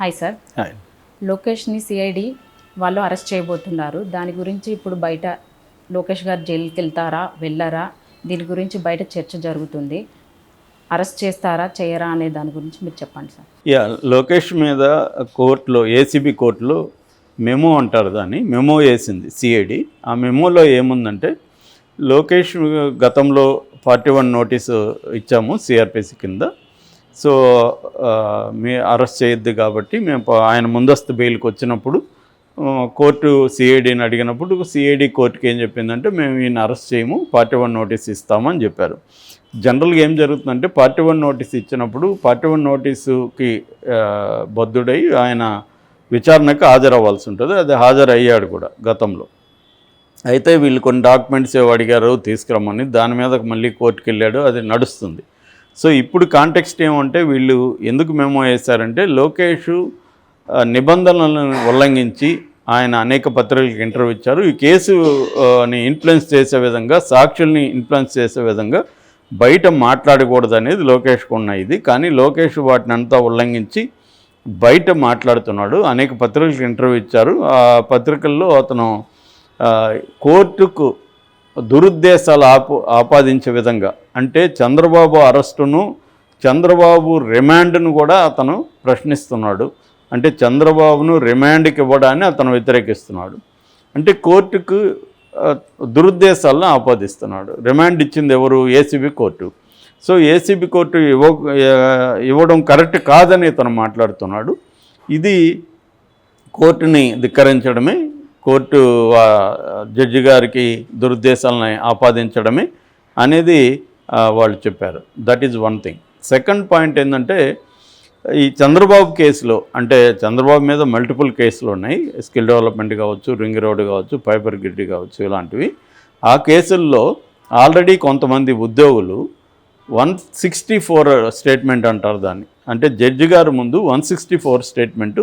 Hi sir. లోకేష్ని CID వాళ్ళు arrest చేయబోతున్నారు. దాని గురించి ఇప్పుడు బయట లోకేష్ గారు జైలుకి వెళ్తారా వెళ్ళారా? దీని గురించి బయట చర్చ జరుగుతుంది. అరెస్ట్ చేస్తారా చేయరా అనే దాని గురించి మీరు చెప్పండి సార్ యా లోకేష్ మీద కోర్టులో ఏసీబీ కోర్టులో మెమో అంటారు దాన్ని. మెమో వేసింది సిఐడి ఆ మెమోలో ఏముందంటే లోకేష్ గతంలో ఫార్టీ వన్ నోటీసు ఇచ్చాము సిఆర్పిసి కింద. సో మీ అరెస్ట్ చేయొద్దు కాబట్టి మేము ఆయన ముందస్తు బెయిల్కి వచ్చినప్పుడు కోర్టు సిఐడిని అడిగినప్పుడు సిఐడి కోర్టుకి ఏం చెప్పిందంటే మేము ఈయన అరెస్ట్ చేయము పార్టీ వన్ నోటీస్ ఇస్తామని చెప్పారు. జనరల్గా ఏం జరుగుతుందంటే పార్టీ వన్ నోటీస్ ఇచ్చినప్పుడు పార్టీ వన్ నోటీసుకి బద్దుడై బద్ధుడై ఆయన విచారణకు హాజరవ్వాల్సి ఉంటుంది. అది హాజరయ్యాడు కూడా గతంలో. అయితే వీళ్ళు కొన్ని డాక్యుమెంట్స్ ఏవో అడిగారు తీసుకురమ్మని. దాని మీద మళ్ళీ కోర్టుకి వెళ్ళాడు అది నడుస్తుంది. సో ఇప్పుడు కాంటెక్స్ట్ ఏమంటే వీళ్ళు ఎందుకు మెమో వేశారంటే లోకేష్ నిబంధనలను ఉల్లంఘించి ఆయన అనేక పత్రికలకు ఇంటర్వ్యూ ఇచ్చారు. ఈ కేసుని ఇన్ఫ్లుయెన్స్ చేసే విధంగా సాక్షుల్ని ఇన్ఫ్లుయెన్స్ చేసే విధంగా బయట మాట్లాడకూడదు అనేది లోకేష్కు ఉన్న ఇది. కానీ లోకేష్ వాటిని అంతా ఉల్లంఘించి బయట మాట్లాడుతున్నాడు. అనేక పత్రికలకు ఇంటర్వ్యూ ఇచ్చారు. ఆ పత్రికల్లో అతను కోర్టుకు దురుద్దేశాలు ఆపు ఆపాదించే విధంగా. అంటే చంద్రబాబు అరెస్టును చంద్రబాబు రిమాండ్ను కూడా అతను ప్రశ్నిస్తున్నాడు. అంటే చంద్రబాబును రిమాండ్కి ఇవ్వడాన్ని అతను వ్యతిరేకిస్తున్నాడు. అంటే కోర్టుకు దురుద్దేశాలను ఆపాదిస్తున్నాడు. రిమాండ్ ఇచ్చింది ఎవరు? ACB court. So ACB court ఇవ్వ ఇవ్వడం కరెక్ట్ కాదని ఇతను మాట్లాడుతున్నాడు. ఇది కోర్టుని ధిక్కరించడమే కోర్టు జడ్జి గారికి దురుద్దేశాలని ఆపాదించడమే అనేది వాళ్ళు చెప్పారు. That is one thing second point ఏంటంటే ఈ చంద్రబాబు కేసులో అంటే చంద్రబాబు మీద మల్టిపుల్ కేసులు ఉన్నాయి. స్కిల్ డెవలప్మెంట్ కావచ్చు రింగ్ రోడ్ కావచ్చు పైపర్ గ్రిడ్ కావచ్చు ఇలాంటివి. ఆ కేసుల్లో ఆల్రెడీ కొంతమంది ఉద్యోగులు వన్ సిక్స్టీ ఫోర్ స్టేట్మెంట్ అంటారు దాన్ని. అంటే జడ్జి గారు ముందు వన్ సిక్స్టీ ఫోర్ స్టేట్మెంటు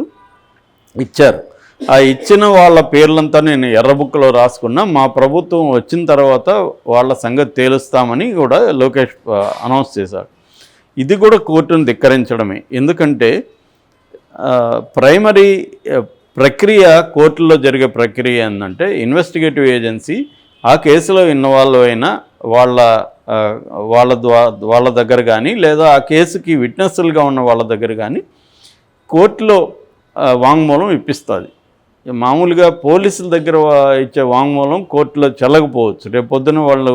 ఇచ్చారు. ఆ ఇచ్చిన వాళ్ళ పేర్లంతా నేను ఎర్రబుక్లో రాసుకున్నా. మా ప్రభుత్వం వచ్చిన తర్వాత వాళ్ళ సంగతి తేలుస్తామని కూడా లోకేష్ అనౌన్స్ చేశారు. ఇది కూడా కోర్టును ధిక్కరించడమే. ఎందుకంటే ప్రైమరీ ప్రక్రియ కోర్టులో జరిగే ప్రక్రియ ఏంటంటే ఇన్వెస్టిగేటివ్ ఏజెన్సీ ఆ కేసులో ఇన్వాల్వ్ అయిన వాళ్ళ వాళ్ళ వాళ్ళ దగ్గర కానీ లేదా ఆ కేసుకి విట్నెస్లుగా ఉన్న వాళ్ళ దగ్గర కానీ కోర్టులో వాంగ్మూలం ఇప్పిస్తుంది. మామూలుగా పోలీసుల దగ్గర ఇచ్చే వాంగ్మూలం కోర్టులో చెల్లకపోవచ్చు. రేపు పొద్దున వాళ్ళు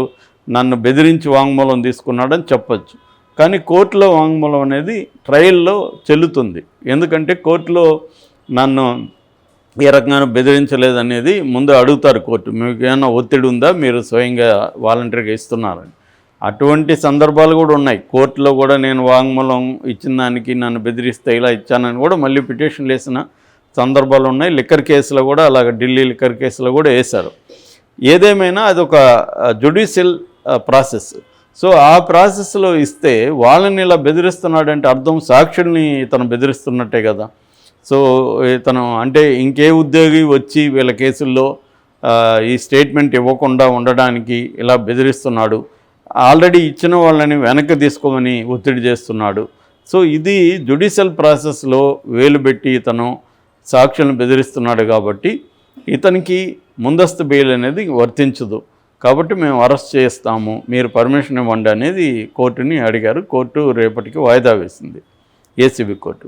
నన్ను బెదిరించి వాంగ్మూలం తీసుకున్నాడని చెప్పచ్చు. కానీ కోర్టులో వాంగ్మూలం అనేది ట్రయల్లో చెల్లుతుంది. ఎందుకంటే కోర్టులో నన్ను ఏ రకంగా బెదిరించలేదనేది ముందు అడుగుతారు కోర్టు. మీకు ఏమైనా ఒత్తిడి ఉందా? మీరు స్వయంగా వాలంటరీగా ఇస్తున్నారని. అటువంటి సందర్భాలు కూడా ఉన్నాయి. కోర్టులో కూడా నేను వాంగ్మూలం ఇచ్చిన దానికి నన్ను బెదిరిస్తే ఇలా ఇచ్చానని కూడా మళ్ళీ పిటిషన్ వేసిన సందర్భాలు ఉన్నాయి. లిక్కర్ కేసులో కూడా అలాగ ఢిల్లీ లిక్కర్ కేసులో కూడా వేశారు. ఏదేమైనా అది ఒక జుడిషియల్ ప్రాసెస్ సో ఆ ప్రాసెస్లో ఇస్తే వాళ్ళని ఇలా బెదిరిస్తున్నాడంటే అర్థం సాక్షుల్ని ఇతను బెదిరిస్తున్నట్టే కదా. సో ఇతను అంటే ఇంకే ఉద్యోగి వచ్చి వీళ్ళ కేసుల్లో ఈ స్టేట్మెంట్ ఇవ్వకుండా ఉండడానికి ఇలా బెదిరిస్తున్నాడు. ఆల్రెడీ ఇచ్చిన వాళ్ళని వెనక్కి తీసుకోమని ఒత్తిడి చేస్తున్నాడు. సో ఇది జుడిషియల్ ప్రాసెస్లో వేలు పెట్టి ఇతను సాక్షులను బెదిరిస్తున్నాడు కాబట్టి ఇతనికి ముందస్తు బెయిల్ అనేది వర్తించదు. కాబట్టి మేము అరెస్ట్ చేస్తాము మీరు పర్మిషన్ ఇవ్వండి అనేది కోర్టుని అడిగారు. కోర్టు రేపటికి వాయిదా వేసింది ఏసీబీ కోర్టు.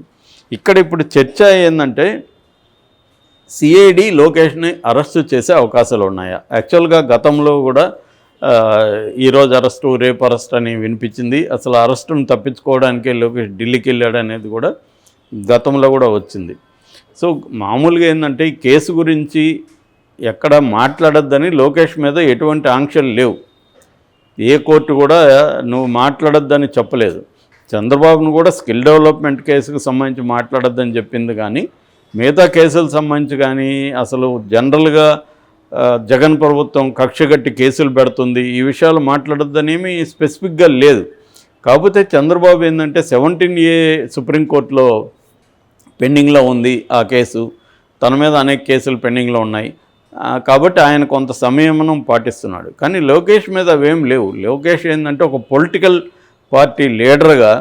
ఇక్కడ ఇప్పుడు చర్చ ఏంటంటే సిఐడి లోకేష్ని అరెస్టు చేసే అవకాశాలు ఉన్నాయా? యాక్చువల్గా గతంలో కూడా ఈరోజు అరెస్టు రేపు అరెస్ట్ అని వినిపించింది. అసలు అరెస్టును తప్పించుకోవడానికే లోకేష్ ఢిల్లీకి వెళ్ళాడు అనేది కూడా గతంలో కూడా వచ్చింది. సో మామూలుగా ఏంటంటే ఈ కేసు గురించి ఎక్కడ మాట్లాడొద్దని లోకేష్ మీద ఎటువంటి ఆంక్షలు లేవు. ఏ కోర్టు కూడా నువ్వు మాట్లాడొద్దని చెప్పలేదు. చంద్రబాబును కూడా స్కిల్ డెవలప్మెంట్ కేసుకు సంబంధించి మాట్లాడొద్దని చెప్పింది కానీ మిగతా కేసులకు సంబంధించి కానీ అసలు జనరల్గా జగన్ ప్రభుత్వం కక్షగట్టి కేసులు పెడుతుంది. ఈ విషయాలు మాట్లాడొద్దనేమి స్పెసిఫిక్గా లేదు. కాకపోతే చంద్రబాబు ఏంటంటే సెవెంటీన్ ఏ సుప్రీంకోర్టులో పెండింగ్లో ఉంది ఆ కేసు. తన మీద అనేక కేసులు పెండింగ్లో ఉన్నాయి. కాబట్టి ఆయన కొంత సంయమనం పాటిస్తున్నాడు. కానీ లోకేష్ మీద అవేం లేవు. లోకేష్ ఏంటంటే ఒక పొలిటికల్ పార్టీ లీడర్గా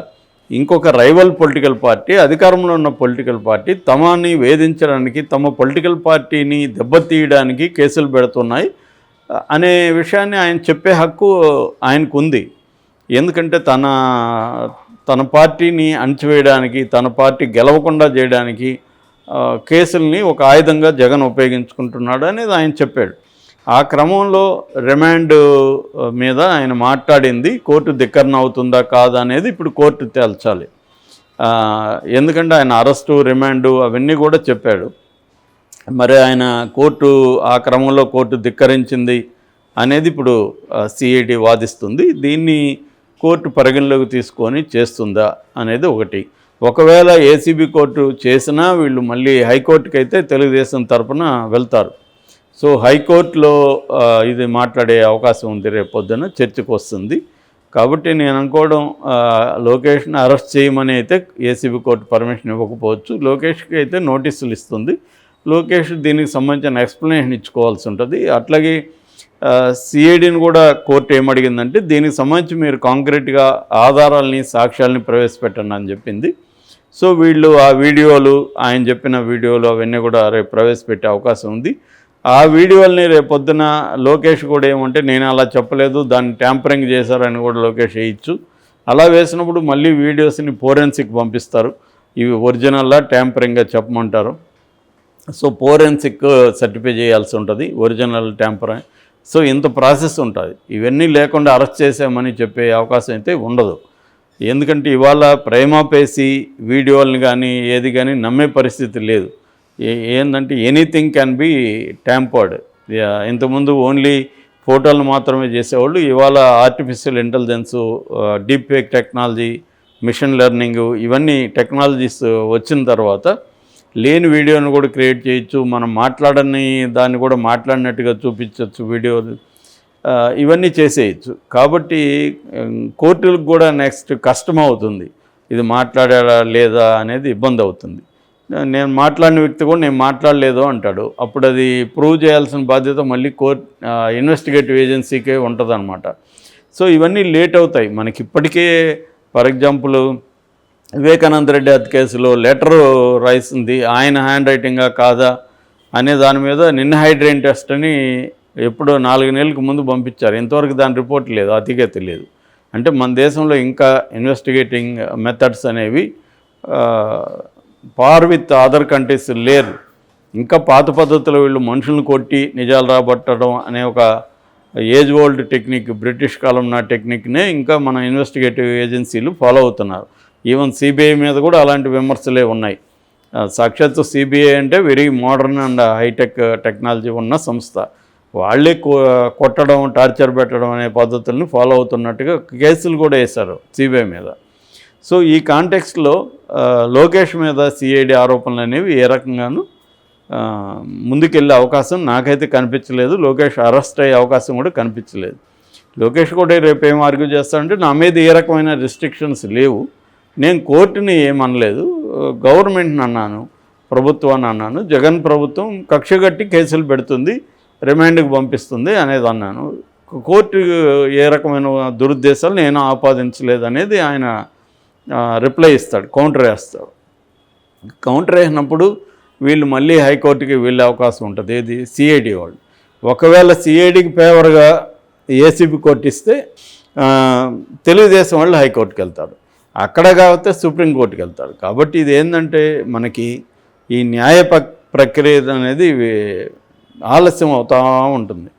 ఇంకొక రైవల్ పొలిటికల్ పార్టీ అధికారంలో ఉన్న పొలిటికల్ పార్టీ తమని వేధించడానికి తమ పొలిటికల్ పార్టీని దెబ్బతీయడానికి కేసులు పెడుతున్నాయి. అనే విషయాన్ని ఆయన చెప్పే హక్కు ఆయనకు ఉంది ఎందుకంటే తన తన పార్టీని అణచివేయడానికి తన పార్టీ గెలవకుండా చేయడానికి కేసుల్ని ఒక ఆయుధంగా జగన్ ఉపయోగించుకుంటున్నాడు అనేది ఆయన చెప్పాడు. ఆ క్రమంలో రిమాండ్ మీద ఆయన మాట్లాడింది కోర్టు ధిక్కరణ అవుతుందా కాదా అనేది ఇప్పుడు కోర్టు తేల్చాలి. ఎందుకంటే ఆయన అరెస్టు రిమాండు అవన్నీ కూడా చెప్పాడు. మరి ఆయన కోర్టు ఆ క్రమంలో కోర్టు ధిక్కరించింది అనేది ఇప్పుడు సిఐడి వాదిస్తుంది. దీన్ని కోర్టు పరిగణలోకి తీసుకొని చేస్తుందా అనేది ఒకటి. ఒకవేళ ఏసీబీ కోర్టు చేసినా వీళ్ళు మళ్ళీ హైకోర్టుకి అయితే తెలుగుదేశం తరపున వెళ్తారు. సో హైకోర్టులో ఇది మాట్లాడే అవకాశం ఉంది రేపు పొద్దున చర్చకు వస్తుంది కాబట్టి నేను అనుకోవడం లోకేష్ని అరెస్ట్ చేయమని అయితే ఏసీబీ కోర్టు పర్మిషన్ ఇవ్వకపోవచ్చు. లోకేష్కి అయితే నోటీసులు ఇస్తుంది. లోకేష్ దీనికి సంబంధించిన ఎక్స్ప్లెనేషన్ ఇచ్చుకోవాల్సి ఉంటుంది. అట్లాగే సిఐడిని కూడా కోర్టు ఏమడిగిందంటే దీనికి సంబంధించి మీరు కాంక్రీట్గా ఆధారాలని సాక్ష్యాలని ప్రవేశపెట్టండి అని చెప్పింది. సో వీళ్ళు ఆ వీడియోలు ఆయన చెప్పిన వీడియోలు అవన్నీ కూడా రేపు ప్రవేశపెట్టే అవకాశం ఉంది. ఆ వీడియోల్ని రేపు పొద్దున లోకేష్ కూడా ఏమంటే నేను అలా చెప్పలేదు దాన్ని ట్యాంపరింగ్ చేశారని కూడా లోకేష్ వేయచ్చు. అలా వేసినప్పుడు మళ్ళీ వీడియోస్ని ఫోరెన్సిక్ పంపిస్తారు. ఇవి ఒరిజినల్లా ట్యాంపరింగ్గా చెప్పమంటారు. సో ఫోరెన్సిక్ సర్టిఫై చేయాల్సి ఉంటుంది. ఒరిజినల్ ట్యాంపరింగ్ సో ఇంత ప్రాసెస్ ఉంటుంది. ఇవన్నీ లేకుండా అరెస్ట్ చేసామని చెప్పే అవకాశం అయితే ఉండదు. ఎందుకంటే ఇవాళ ప్రేమాపేసి వీడియోలను కానీ ఏది కానీ నమ్మే పరిస్థితి లేదు. ఏ- ఎనీథింగ్ క్యాన్ బి ట్యాంపర్డ్. ఇంతకుముందు ఓన్లీ ఫోటోలు మాత్రమే చేసేవాళ్ళు. ఇవాళ artificial intelligence deep fake technology machine learning ఇవన్నీ టెక్నాలజీస్ వచ్చిన తర్వాత లేని వీడియోని కూడా క్రియేట్ చేయొచ్చు మనం మాట్లాడని దాన్ని కూడా మాట్లాడినట్టుగా చూపించవచ్చు వీడియో ఇవన్నీ చేసేయచ్చు. కాబట్టి కోర్టులకు కూడా నెక్స్ట్ కష్టం అవుతుంది ఇది మాట్లాడాలా లేదా అనేది ఇబ్బంది అవుతుంది. నేను మాట్లాడిన వ్యక్తి కూడా నేను మాట్లాడలేదు అంటాడు. అప్పుడు అది ప్రూవ్ చేయాల్సిన బాధ్యత మళ్ళీ కోర్ట్ ఇన్వెస్టిగేటివ్ ఏజెన్సీకే ఉంటుందన్నమాట. సో ఇవన్నీ లేట్ అవుతాయి. మనకి ఇప్పటికే ఫర్ ఎగ్జాంపుల్ వివేకానంద రెడ్డి హత్య కేసులో లెటర్ రాసింది. ఆయన హ్యాండ్ రైటింగా కాదా అనే దాని మీద నిన్న హైడ్రైన్ టెస్ట్ అని ఎప్పుడో నాలుగు నెలలకు ముందు పంపించారు. ఇంతవరకు దాని రిపోర్ట్ లేదు అతిగా తెలియదు. అంటే మన దేశంలో ఇంకా ఇన్వెస్టిగేటింగ్ మెథడ్స్ అనేవి పార్ విత్ అదర్ కంట్రీస్ లేరు. ఇంకా పాత పద్ధతిలో వీళ్ళు మనుషులను కొట్టి నిజాలు రాబట్టడం అనే ఒక ఏజ్ ఓల్డ్ టెక్నిక్ బ్రిటిష్ కాలం నా టెక్నిక్నే ఇంకా మన ఇన్వెస్టిగేటివ్ ఏజెన్సీలు ఫాలో అవుతున్నారు. ఈవెన్ సిబిఐ మీద కూడా అలాంటి విమర్శలే ఉన్నాయి. సాక్షాత్తు సిబిఐ అంటే very modern and hitech technology ఉన్న సంస్థ. వాళ్ళే కొట్టడం టార్చర్ పెట్టడం అనే పద్ధతులను ఫాలో అవుతున్నట్టుగా కేసులు కూడా వేశారు సిబిఐ మీద. సో ఈ కాంటెక్స్ట్లో లోకేష్ మీద సిఐడి ఆరోపణలు అనేవి ఏ రకంగానూ ముందుకెళ్ళే అవకాశం నాకైతే కనిపించలేదు. లోకేష్ అరెస్ట్ అయ్యే అవకాశం కూడా కనిపించలేదు. లోకేష్ కూడా రేపు ఏం ఆర్గ్యూ చేస్తాడంటే నా మీద ఏ రకమైన రిస్ట్రిక్షన్స్ లేవు. నేను కోర్టుని ఏమనలేదు గవర్నమెంట్ని అన్నాను ప్రభుత్వాన్ని అన్నాను జగన్ ప్రభుత్వం కక్షగట్టి కేసులు పెడుతుంది రిమాండ్కి పంపిస్తుంది అనేది అన్నాను. కోర్టు ఏ రకమైన దురుద్దేశాలు నేను ఆపాదించలేదు అనేది ఆయన రిప్లై ఇస్తాడు కౌంటర్ వేస్తాడు. కౌంటర్ వేసినప్పుడు వీళ్ళు మళ్ళీ హైకోర్టుకి వెళ్ళే అవకాశం ఉంటుంది ఏది? సిఐడి వాళ్ళు. ఒకవేళ సిఐడికి ఫేవర్గా ఏసీబీ కోర్టు ఇస్తే తెలుగుదేశం వాళ్ళు హైకోర్టుకి వెళ్తాడు అక్కడ కాబట్టి సుప్రీంకోర్టుకి వెళ్తారు కాబట్టి ఇది ఏంటంటే మనకి ఈ న్యాయ ప్రక్రియ అనేది ఆలస్యం అవుతూ ఉంటుంది.